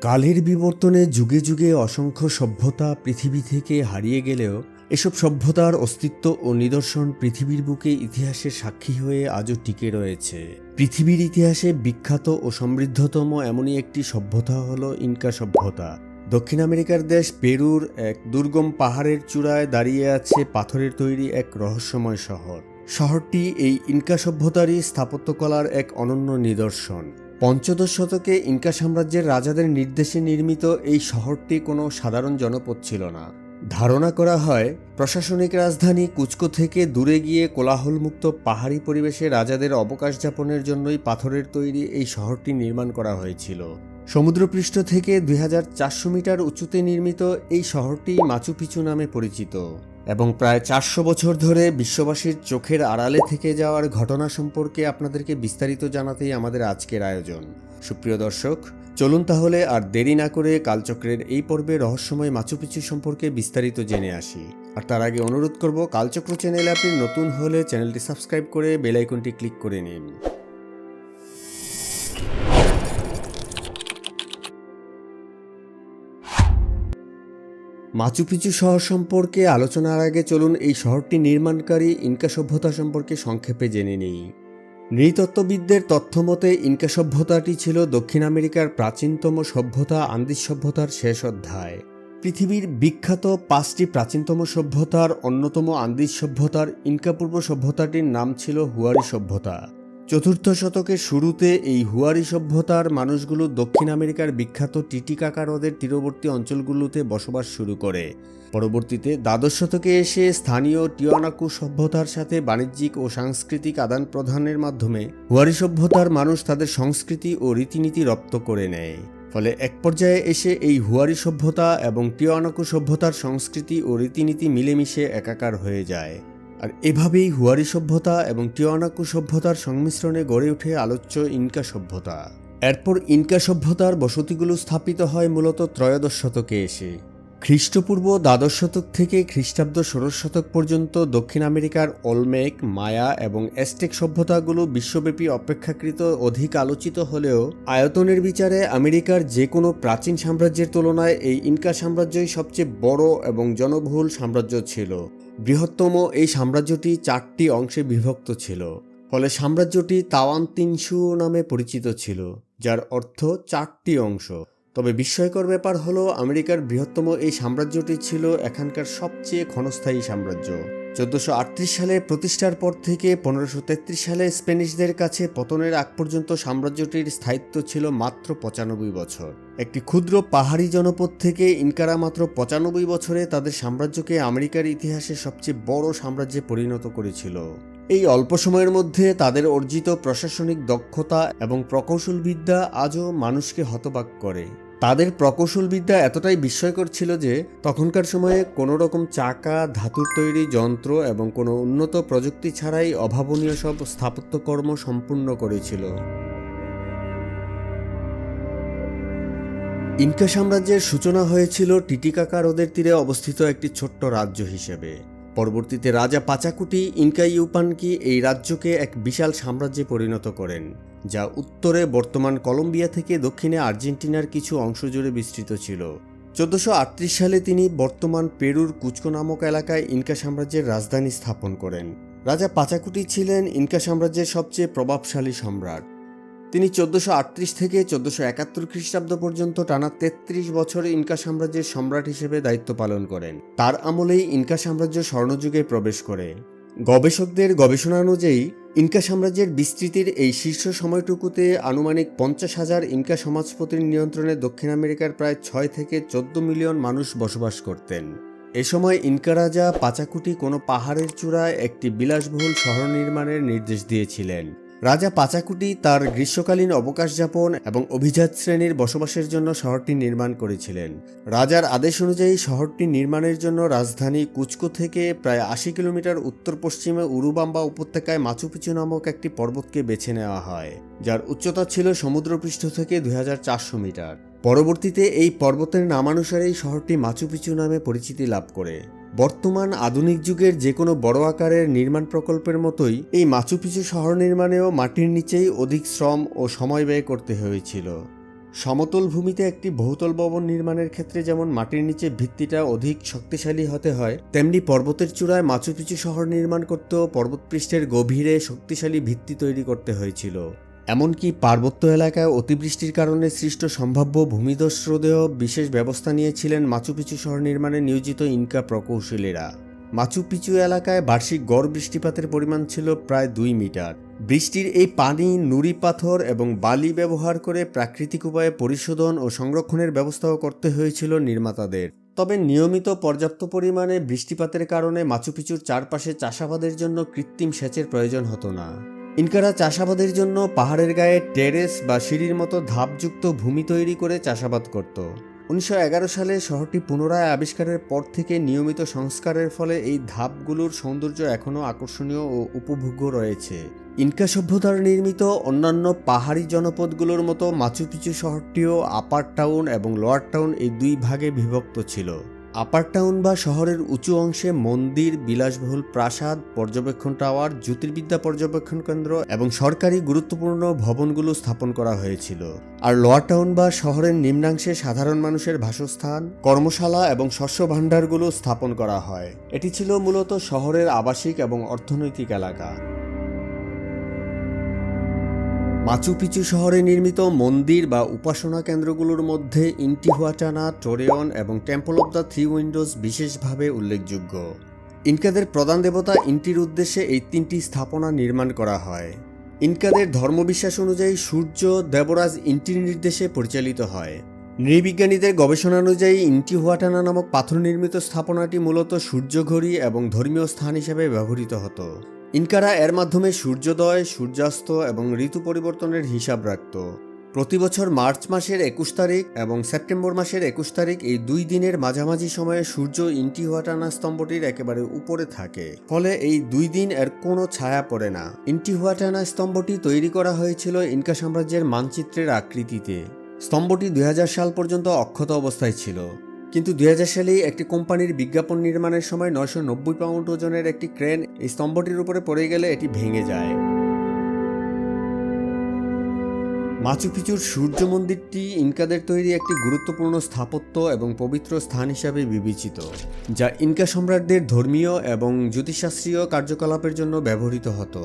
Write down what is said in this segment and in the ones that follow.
কালের বিবর্তনে যুগে যুগে অসংখ্য সভ্যতা পৃথিবী থেকে হারিয়ে গেলেও এসব সভ্যতার অস্তিত্ব ও নিদর্শন পৃথিবীর বুকে ইতিহাসের সাক্ষী হয়ে আজও টিকে রয়েছে। পৃথিবীর ইতিহাসে বিখ্যাত ও সমৃদ্ধতম এমনই একটি সভ্যতা হল ইনকা সভ্যতা। দক্ষিণ আমেরিকার দেশ পেরুর এক দুর্গম পাহাড়ের চূড়ায় দাঁড়িয়ে আছে পাথরের তৈরি এক রহস্যময় শহর। শহরটি এই ইনকা সভ্যতারই স্থাপত্যকলার এক অনন্য নিদর্শন। পঞ্চদশ শতকে ইনকা সাম্রাজ্যের রাজাদের নির্দেশে নির্মিত এই শহরটি কোনো সাধারণ জনপদ ছিল না। ধারণা করা হয়, প্রশাসনিক রাজধানী কুচকো থেকে দূরে গিয়ে কোলাহলমুক্ত পাহাড়ি পরিবেশে রাজাদের অবকাশ যাপনের জন্যই পাথরের তৈরি এই শহরটি নির্মাণ করা হয়েছিল। সমুদ্রপৃষ্ঠ থেকে দুই হাজার চারশো মিটার উঁচুতে নির্মিত এই শহরটি মাচুপিচু নামে পরিচিত। এবং প্রায় চারশো বছর ধরে বিশ্ববাসীর চোখের আড়ালে থেকে যাওয়ার ঘটনা সম্পর্কে আপনাদেরকে বিস্তারিত জানাতেই আমাদের আজকের আয়োজন। সুপ্রিয় দর্শক, চলুন তাহলে আর দেরি না করে কালচক্রের এই পর্বে রহস্যময় মাচুপিচু সম্পর্কে বিস্তারিত জেনে আসি। আর তার আগে অনুরোধ করব, কালচক্র চ্যানেলে আপনি নতুন হলে চ্যানেলটি সাবস্ক্রাইব করে বেল আইকনটি ক্লিক করে নিন। মাচুপিচু শহর সম্পর্কে আলোচনার আগে চলুন এই শহরটি নির্মাণকারী ইনকা সভ্যতা সম্পর্কে সংক্ষেপে জেনে নিই। নৃতত্ত্ববিদদের তথ্য মতে ইনকা সভ্যতাটি ছিল দক্ষিণ আমেরিকার প্রাচীনতম সভ্যতা, আন্দিজ সভ্যতার শেষ অধ্যায়। পৃথিবীর বিখ্যাত পাঁচটি প্রাচীনতম সভ্যতার অন্যতম আন্দিজ সভ্যতার ইনকাপূর্ব সভ্যতাটির নাম ছিল হুয়ারি সভ্যতা। চতুর্থ শতকের শুরুতে এই হুয়ারি সভ্যতার মানুষগুলো দক্ষিণ আমেরিকার বিখ্যাত টিটিকাকা হ্রদের তীরবর্তী অঞ্চলগুলোতে বসবাস শুরু করে। পরবর্তীতে দ্বাদশ শতকে এসে স্থানীয় টিওয়ানাকু সভ্যতার সাথে বাণিজ্যিক ও সাংস্কৃতিক আদান প্রদানের মাধ্যমে হুয়ারি সভ্যতার মানুষ তাদের সংস্কৃতি ও রীতিনীতি রপ্ত করে নেয়। ফলে এক পর্যায়ে এসে এই হুয়ারি সভ্যতা এবং টিওয়ানাকু সভ্যতার সংস্কৃতি ও রীতিনীতি মিলেমিশে একাকার হয়ে যায়। আর এভাবেই হুয়ারি সভ্যতা এবং টিওয়ানাকু সভ্যতার সংমিশ্রণে গড়ে ওঠে আলোচ্য ইনকা সভ্যতা। এরপর ইনকা সভ্যতার বসতিগুলো স্থাপিত হয় মূলত ত্রয়োদশ শতকে এসে। খ্রিস্টপূর্ব দ্বাদশ শতক থেকে খ্রিস্টাব্দ ষোড়শ শতক পর্যন্ত দক্ষিণ আমেরিকার অলমেক মায়া এবং অ্যাস্টেক সভ্যতাগুলো বিশ্বব্যাপী অপেক্ষাকৃত অধিক আলোচিত হলেও আয়তনের বিচারে আমেরিকার যে কোনো প্রাচীন সাম্রাজ্যের তুলনায় এই ইনকা সাম্রাজ্যই সবচেয়ে বড় এবং জনবহুল সাম্রাজ্য ছিল। বৃহত্তম এই সাম্রাজ্যটি চারটি অংশে বিভক্ত ছিল, ফলে সাম্রাজ্যটি তাওয়ান তিনশু নামে পরিচিত ছিল, যার অর্থ চারটি অংশ। তবে বিস্ময়কর ব্যাপার হলো, আমেরিকার বৃহত্তম এই সাম্রাজ্যটি ছিল এখানকার সবচেয়ে ক্ষণস্থায়ী সাম্রাজ্য। চোদ্দশো সালে প্রতিষ্ঠার পর থেকে পনেরোশো সালে স্প্যানিশদের কাছে পতনের আগ পর্যন্ত সাম্রাজ্যটির স্থায়িত্ব ছিল মাত্র পঁচানব্বই বছর। একটি ক্ষুদ্র পাহাড়ি জনপদ থেকে ইনকারা মাত্র পঁচানব্বই বছরে তাদের সাম্রাজ্যকে আমেরিকার ইতিহাসে সবচেয়ে বড় সাম্রাজ্যে পরিণত করেছিল। এই অল্প সময়ের মধ্যে তাদের অর্জিত প্রশাসনিক দক্ষতা এবং প্রকৌশলবিদ্যা আজও মানুষকে হতবাক করে। তাদের প্রকৌশলবিদ্যা এতটাই বিস্ময়কর ছিল যে তখনকার সময়ে কোনো রকম চাকা, ধাতুর তৈরি যন্ত্র এবং কোনো উন্নত প্রযুক্তি ছাড়াই অভাবনীয় সব স্থাপত্যকর্ম সম্পূর্ণ করেছিল। ইনকা সাম্রাজ্যের সূচনা হয়েছিল টিটিকাকা হ্রদের তীরে অবস্থিত একটি ছোট্ট রাজ্য হিসেবে। পরবর্তীতে রাজা পাচাকুটি ইনকা ইউপানকি এই রাজ্যকে এক বিশাল সাম্রাজ্যে পরিণত করেন, যা উত্তরে বর্তমান কলম্বিয়া থেকে দক্ষিণে আর্জেন্টিনার কিছু অংশ জুড়ে বিস্তৃত ছিল। চোদ্দশো সালে তিনি বর্তমান পেরুর কুচকো নামক এলাকায় ইনকা সাম্রাজ্যের রাজধানী স্থাপন করেন। রাজা পাচাকুটি ছিলেন ইনকা সাম্রাজ্যের সবচেয়ে প্রভাবশালী সম্রাট। তিনি চোদ্দশো থেকে চোদ্দশো একাত্তর খ্রিস্টাব্দ পর্যন্ত টানা তেত্রিশ বছর ইনকা সাম্রাজ্যের সম্রাট হিসেবে দায়িত্ব পালন করেন। তার আমলেই ইনকা সাম্রাজ্য স্বর্ণযুগে প্রবেশ করে। গবেষকদের গবেষণা অনুযায়ী, ইনকা সাম্রাজ্যের বিস্তৃতির এই শীর্ষ সময়টুকুতে আনুমানিক পঞ্চাশ হাজার ইনকা সমাজপতির নিয়ন্ত্রণে দক্ষিণ আমেরিকার প্রায় ছয় থেকে চোদ্দ মিলিয়ন মানুষ বসবাস করতেন। এ সময় ইনকা রাজা পাচাকুটি কোনো পাহাড়ের চূড়ায় একটি বিলাসবহুল শহর নির্মাণের নির্দেশ দিয়েছিলেন। রাজা পাচাকুটি তার গ্রীষ্মকালীন অবকাশ যাপন এবং অভিজাত শ্রেণির বসবাসের জন্য শহরটি নির্মাণ করেছিলেন। রাজার আদেশ অনুযায়ী শহরটি নির্মাণের জন্য রাজধানী কুচকো থেকে প্রায় আশি কিলোমিটার উত্তর পশ্চিমে উরুবাম্বা উপত্যকায় মাচুপিচু নামক একটি পর্বতকে বেছে নেওয়া হয়, যার উচ্চতা ছিল সমুদ্রপৃষ্ঠ থেকে দু হাজার চারশো মিটার। পরবর্তীতে এই পর্বতের নামানুসারেই শহরটি মাচুপিচু নামে পরিচিতি লাভ করে। বর্তমান আধুনিক যুগের যে কোনো বড় আকারের নির্মাণ প্রকল্পের মতোই এই মাচুপিচু শহর নির্মাণেও মাটির নিচেই অধিক শ্রম ও সময় ব্যয় করতে হয়েছিল। সমতল ভূমিতে একটি বহুতল ভবন নির্মাণের ক্ষেত্রে যেমন মাটির নিচে ভিত্তিটা অধিক শক্তিশালী হতে হয়, তেমনি পর্বতের চূড়ায় মাচুপিচু শহর নির্মাণ করতেও পর্বতপৃষ্ঠের গভীরে শক্তিশালী ভিত্তি তৈরি করতে হয়েছিল। এমনকি পার্বত্য এলাকায় অতিবৃষ্টির কারণে সৃষ্ট সম্ভাব্য ভূমিধস রোধেও বিশেষ ব্যবস্থা নিয়েছিলেন মাচুপিচু শহর নির্মাণে নিয়োজিত ইনকা প্রকৌশলীরা। মাচুপিচু এলাকায় বার্ষিক গড় বৃষ্টিপাতের পরিমাণ ছিল প্রায় দুই মিটার। বৃষ্টির এই পানি, নুড়ি পাথর এবং বালি ব্যবহার করে প্রাকৃতিক উপায়ে পরিশোধন ও সংরক্ষণের ব্যবস্থাও করতে হয়েছিল নির্মাতাদের। তবে নিয়মিত পর্যাপ্ত পরিমাণে বৃষ্টিপাতের কারণে মাচুপিচুর চারপাশে চাষাবাদের জন্য কৃত্রিম সেচের প্রয়োজন হতো না। ইনকারা চাষাবাদের জন্য পাহাড়ের গায়ে টেরেস বা সিঁড়ির মতো ধাপযুক্ত ভূমি তৈরি করে চাষাবাদ করত। উনিশশো এগারো সালে শহরটি পুনরায় আবিষ্কারের পর থেকে নিয়মিত সংস্কারের ফলে এই ধাপগুলোর সৌন্দর্য এখনও আকর্ষণীয় ও উপভোগ্য রয়েছে। ইনকা সভ্যতার নির্মিত অন্যান্য পাহাড়ি জনপদগুলোর মতো মাচুপিচু শহরটিও আপার টাউন এবং লোয়ার টাউন এই দুই ভাগে বিভক্ত ছিল। আপার টাউন বা শহরের উঁচু অংশে মন্দির, বিলাসবহুল প্রাসাদ, পর্যবেক্ষণ টাওয়ার জ্যোতির্বিদ্যা পর্যবেক্ষণ কেন্দ্র এবং সরকারি গুরুত্বপূর্ণ ভবনগুলো স্থাপন করা হয়েছিল। আর লোয়ার টাউন বা শহরের নিম্নাংশে সাধারণ মানুষের বাসস্থান, কর্মশালা এবং শস্য ভাণ্ডারগুলো স্থাপন করা হয়। এটি ছিল মূলত শহরের আবাসিক এবং অর্থনৈতিক এলাকা। মাচুপিচু শহরে নির্মিত মন্দির বা উপাসনা কেন্দ্রগুলোর মধ্যে ইন্টিহুয়াটানা, টোরেয়ন এবং temple of the three windows বিশেষভাবে উল্লেখযোগ্য। ইনকাদের প্রধান দেবতা ইন্টির উদ্দেশ্যে এই তিনটি স্থাপনা নির্মাণ করা হয়। ইনকাদের ধর্মবিশ্বাস অনুযায়ী সূর্য দেবরাজ ইন্টির নির্দেশে পরিচালিত হয়। নৃবিজ্ঞানীদের গবেষণা অনুযায়ী ইন্টিহুয়াটানা নামক পাথর নির্মিত স্থাপনাটি মূলত সূর্যঘড়ি এবং ধর্মীয় স্থান হিসেবে ব্যবহৃত হতো। ইনকারা এর মাধ্যমে সূর্যোদয়, সূর্যাস্ত এবং ঋতু পরিবর্তনের হিসাব রাখত। প্রতি বছর মার্চ মাসের একুশ তারিখ এবং সেপ্টেম্বর মাসের একুশ তারিখ এই দুই দিনের মাঝামাঝি সময়ে সূর্য ইন্টিহুয়াটানা স্তম্ভটির একেবারে উপরে থাকে। ফলে এই দুই দিন এর কোনো ছায়া পড়ে না। ইন্টিহুয়াটানা স্তম্ভটি তৈরি করা হয়েছিল ইনকা সাম্রাজ্যের মানচিত্রের আকৃতিতে। স্তম্ভটি দুই হাজার সাল পর্যন্ত অক্ষত অবস্থায় ছিল। কিন্তু দুই সালেই একটি কোম্পানির বিজ্ঞাপন নির্মাণের সময় নয়শো নব্বই পাউন্ড ওজনের একটি ক্রেন এই স্তম্ভটির উপরে পড়ে গেলে এটি ভেঙে যায়। মাচুপিচুর সূর্য মন্দিরটি ইনকাদের তৈরি একটি গুরুত্বপূর্ণ স্থাপত্য এবং পবিত্র স্থান হিসাবে বিবেচিত, যা ইনকা সম্রাটদের ধর্মীয় এবং জ্যোতিষশাস্ত্রীয় কার্যকলাপের জন্য ব্যবহৃত হতো।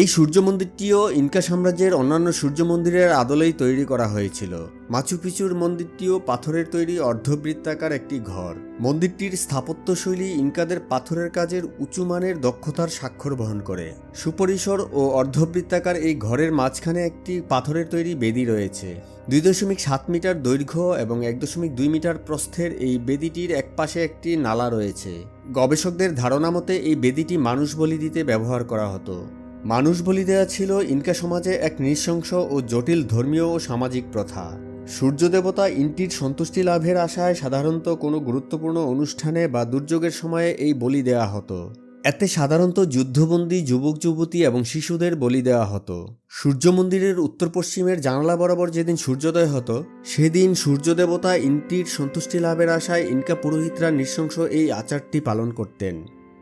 এই সূর্য মন্দিরটিও ইনকা সাম্রাজ্যের অন্যান্য সূর্য মন্দিরের আদলেই তৈরি করা হয়েছিল। মাচুপিচুর মন্দিরটিও পাথরের তৈরি অর্ধবৃত্তাকার একটি ঘর। মন্দিরটির স্থাপত্যশৈলী ইনকাদের পাথরের কাজের উঁচু মানের দক্ষতার স্বাক্ষর বহন করে। সুপরিসর ও অর্ধবৃত্তাকার এই ঘরের মাঝখানে একটি পাথরের তৈরি বেদি রয়েছে। দুই দশমিক সাত মিটার দৈর্ঘ্য এবং এক দশমিক দুই মিটার প্রস্থের এই বেদিটির একপাশে একটি নালা রয়েছে। গবেষকদের ধারণা মতে এই বেদিটি মানুষ বলি দিতে ব্যবহার করা হতো। মানুষ বলি দেয়া ছিল ইনকা সমাজে এক নৃশংস ও জটিল ধর্মীয় ও সামাজিক প্রথা। সূর্য দেবতা ইনটির সন্তুষ্টি লাভের আশায় সাধারণত কোনো গুরুত্বপূর্ণ অনুষ্ঠানে বা দুর্যোগের সময়ে এই বলি দেওয়া হতো। এতে সাধারণত যুদ্ধবন্দী, যুবক, যুবতী এবং শিশুদের বলি দেওয়া হতো। সূর্য মন্দিরের উত্তর পশ্চিমের জানালা বরাবর যেদিন সূর্যোদয় হতো, সেদিন সূর্য দেবতা ইনটির সন্তুষ্টি লাভের আশায় ইনকা পুরোহিতরা নৃশংস এই আচারটি পালন করতেন।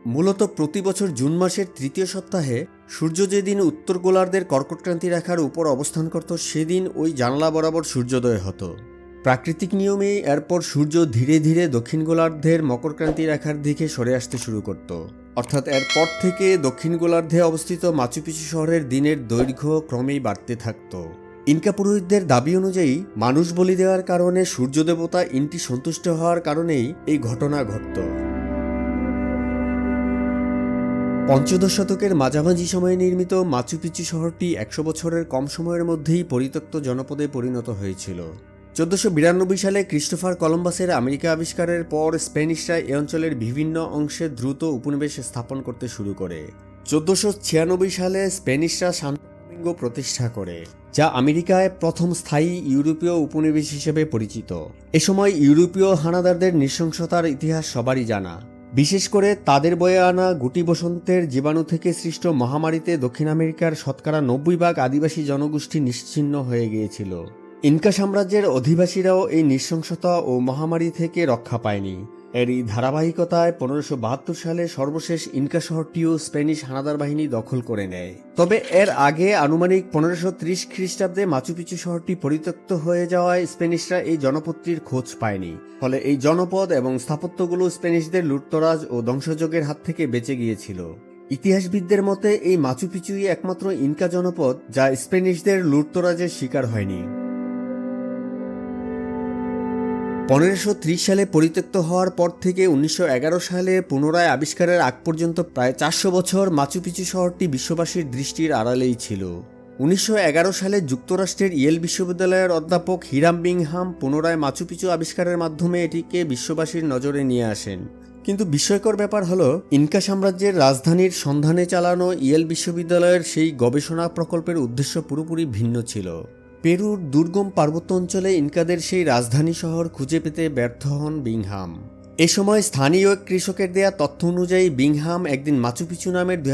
মূলত প্রতি বছর জুন মাসের তৃতীয় সপ্তাহে সূর্য যেদিন উত্তর গোলার্ধের কর্কটক্রান্তি রেখার উপর অবস্থান করত, সেদিন ওই জানলা বরাবর সূর্যোদয় হতো। প্রাকৃতিক নিয়মেই এরপর সূর্য ধীরে ধীরে দক্ষিণ গোলার্ধের মকরক্রান্তি রেখার দিকে সরে আসতে শুরু করত। অর্থাৎ এরপর থেকে দক্ষিণ গোলার্ধে অবস্থিত মাচুপিচু শহরের দিনের দৈর্ঘ্য ক্রমেই বাড়তে থাকত। ইনকা পুরোহিতদের দাবি অনুযায়ী মানুষ বলি দেওয়ার কারণে সূর্য দেবতা ইনটি সন্তুষ্ট হওয়ার কারণেই এই ঘটনা ঘটত। পঞ্চদশ শতকের মাঝামাঝি সময়ে নির্মিত মাচুপিচু শহরটি একশো বছরের কম সময়ের মধ্যেই পরিত্যক্ত জনপদে পরিণত হয়েছিল। চোদ্দশো বিরানব্বই সালে ক্রিস্টোফার কলম্বাসের আমেরিকা আবিষ্কারের পর স্প্যানিশরা এ অঞ্চলের বিভিন্ন অংশে দ্রুত উপনিবেশ স্থাপন করতে শুরু করে। চোদ্দশো ছিয়ানব্বই সালে স্প্যানিশরা শান্ত প্রতিষ্ঠা করে, যা আমেরিকায় প্রথম স্থায়ী ইউরোপীয় উপনিবেশ হিসেবে পরিচিত। এ সময় ইউরোপীয় হানাদারদের নৃশংসতার ইতিহাস সবারই জানা। বিশেষ করে তাদের বয়ে আনা গুটি বসন্তের জীবাণু থেকে সৃষ্ট মহামারীতে দক্ষিণ আমেরিকার শতকরা নব্বই ভাগ আদিবাসী জনগোষ্ঠী নিশ্চিহ্ন হয়ে গিয়েছিল। ইনকা সাম্রাজ্যের অধিবাসীরাও এই নৃশংসতা ও মহামারী থেকে রক্ষা পায়নি। এরই ধারাবাহিকতায় পনেরোশো বাহাত্তর সালে সর্বশেষ ইনকা শহরটিও স্প্যানিশ হানাদার বাহিনী দখল করে নেয়। তবে এর আগে আনুমানিক পনেরোশো ত্রিশ খ্রিস্টাব্দে মাচুপিচু শহরটি পরিত্যক্ত হয়ে যাওয়ায় স্প্যানিশরা এই জনপদটির খোঁজ পায়নি। ফলে এই জনপদ এবং স্থাপত্যগুলো স্প্যানিশদের লুটতরাজ ও ধ্বংসযোগের হাত থেকে বেঁচে গিয়েছিল। ইতিহাসবিদদের মতে এই মাচুপিচুই একমাত্র ইনকা জনপদ যা স্প্যানিশদের লুটতরাজের শিকার হয়নি। পনেরোশো সালে পরিত্যক্ত হওয়ার পর থেকে উনিশশো এগারো সালে পুনরায় আবিষ্কারের আগ পর্যন্ত প্রায় চারশো বছর মাচুপিচু শহরটি বিশ্ববাসীর দৃষ্টির আড়ালেই ছিল। উনিশশো এগারো সালে যুক্তরাষ্ট্রের ইয়েল বিশ্ববিদ্যালয়ের অধ্যাপক হিরাম বিংহাম পুনরায় মাচুপিচু আবিষ্কারের মাধ্যমে এটিকে বিশ্ববাসীর নজরে নিয়ে আসেন। কিন্তু বিস্ময়কর ব্যাপার হলো, ইনকা সাম্রাজ্যের রাজধানীর সন্ধানে চালানো ইয়েল বিশ্ববিদ্যালয়ের সেই গবেষণা প্রকল্পের উদ্দেশ্য পুরোপুরি ভিন্ন ছিল। পেরুর দুর্গম পার্বত্য অঞ্চলে ইনকাদের সেই রাজধানী শহর খুঁজে পেতে ব্যর্থ হন বিংহাম। এ সময় স্থানীয় এক কৃষকের দেয়া তথ্য অনুযায়ী বিংহাম একদিন মাচুপিচু নামের দুই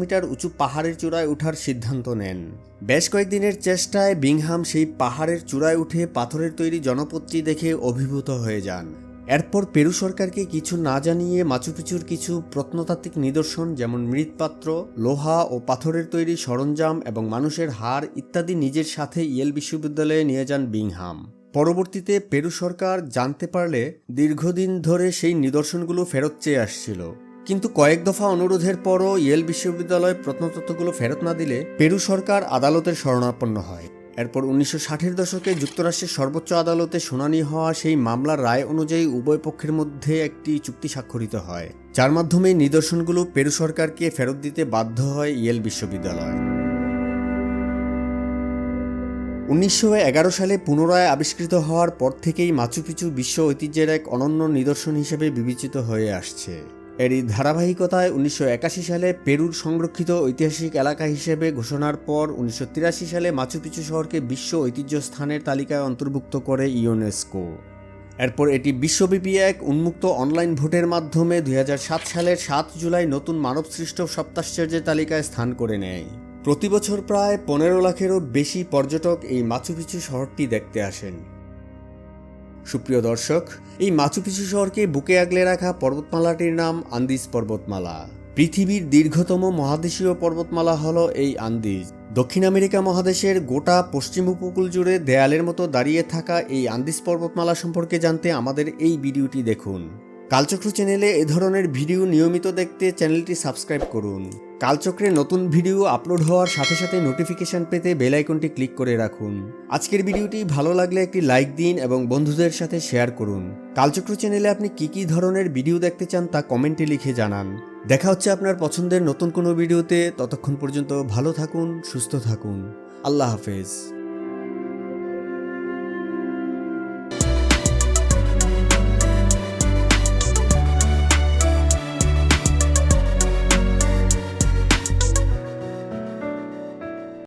মিটার উঁচু পাহাড়ের চূড়ায় উঠার সিদ্ধান্ত নেন। বেশ কয়েকদিনের চেষ্টায় বিংহাম সেই পাহাড়ের চূড়ায় উঠে পাথরের তৈরি জনপদটি দেখে অভিভূত হয়ে যান। এরপর পেরু সরকারকে কিছু না জানিয়ে মাচুপিচুর কিছু প্রত্নতাত্ত্বিক নিদর্শন, যেমন মৃৎপাত্র, লোহা ও পাথরের তৈরি সরঞ্জাম এবং মানুষের হাড় ইত্যাদি নিজের সাথে ইয়েল বিশ্ববিদ্যালয়ে নিয়ে যান বিংহাম। পরবর্তীতে পেরু সরকার জানতে পারলে দীর্ঘদিন ধরে সেই নিদর্শনগুলো ফেরত চেয়ে আসছিল। কিন্তু কয়েক দফা অনুরোধের পরও ইয়েল বিশ্ববিদ্যালয় প্রত্নতত্ত্বগুলো ফেরত না দিলে পেরু সরকার আদালতের শরণাপন্ন হয়। এরপর উনিশশো ষাটের দশকে যুক্তরাষ্ট্রের সর্বোচ্চ আদালতে শুনানি হওয়া সেই মামলার রায় অনুযায়ী উভয় পক্ষের মধ্যে একটি চুক্তি স্বাক্ষরিত হয়, যার মাধ্যমে নিদর্শনগুলো পেরু সরকারকে ফেরত দিতে বাধ্য হয় ইয়েল বিশ্ববিদ্যালয়। উনিশশো এগারো সালে পুনরায় আবিষ্কৃত হওয়ার পর থেকেই মাচুপিচু বিশ্ব ঐতিহ্যের এক অনন্য নিদর্শন হিসেবে বিবেচিত হয়ে আসছে। এরই ধারাবাহিকতায় উনিশশো একাশি সালে পেরুর সংরক্ষিত ঐতিহাসিক এলাকা হিসেবে ঘোষণার পর উনিশশো তিরাশি সালে মাচুপিচু শহরকে বিশ্ব ঐতিহ্য স্থানের তালিকায় অন্তর্ভুক্ত করে ইউনেস্কো। এরপর এটি বিশ্বব্যাপী এক উন্মুক্ত অনলাইন ভোটের মাধ্যমে দুই হাজার সাত সালের সাত জুলাই নতুন মানবসৃষ্ট সপ্তাশ্চর্যের তালিকায় স্থান করে নেয়। প্রতি বছর প্রায় পনেরো লাখেরও বেশি পর্যটক এই মাচুপিচু শহরটি দেখতে আসেন। সুপ্রিয় দর্শক, এই মাচুপিচু শহরকে বুকে আগলে রাখা পর্বতমালাটির নাম আন্দিজ পর্বতমালা। পৃথিবীর দীর্ঘতম মহাদেশীয় পর্বতমালা হল এই আন্দিজ। দক্ষিণ আমেরিকা মহাদেশের গোটা পশ্চিম উপকূল জুড়ে দেয়ালের মতো দাঁড়িয়ে থাকা এই আন্দিজ পর্বতমালা সম্পর্কে জানতে আমাদের এই ভিডিওটি দেখুন। কালচক্র চ্যানেলে এ ধরনের ভিডিও নিয়মিত দেখতে চ্যানেলটি সাবস্ক্রাইব করুন। কালচক্রে নতুন ভিডিও আপলোড হওয়ার সাথে সাথে নোটিফিকেশন পেতে বেল আইকনটি ক্লিক করে রাখুন। আজকের ভিডিওটি ভালো লাগলে একটি লাইক দিন এবং বন্ধুদের সাথে শেয়ার করুন। কালচক্র চ্যানেলে আপনি কি কি ধরনের ভিডিও দেখতে চান তা কমেন্টে লিখে জানান। দেখা হচ্ছে আপনার পছন্দের নতুন কোনো ভিডিওতে। ততক্ষণ পর্যন্ত ভালো থাকুন, সুস্থ থাকুন। আল্লাহ হাফেজ।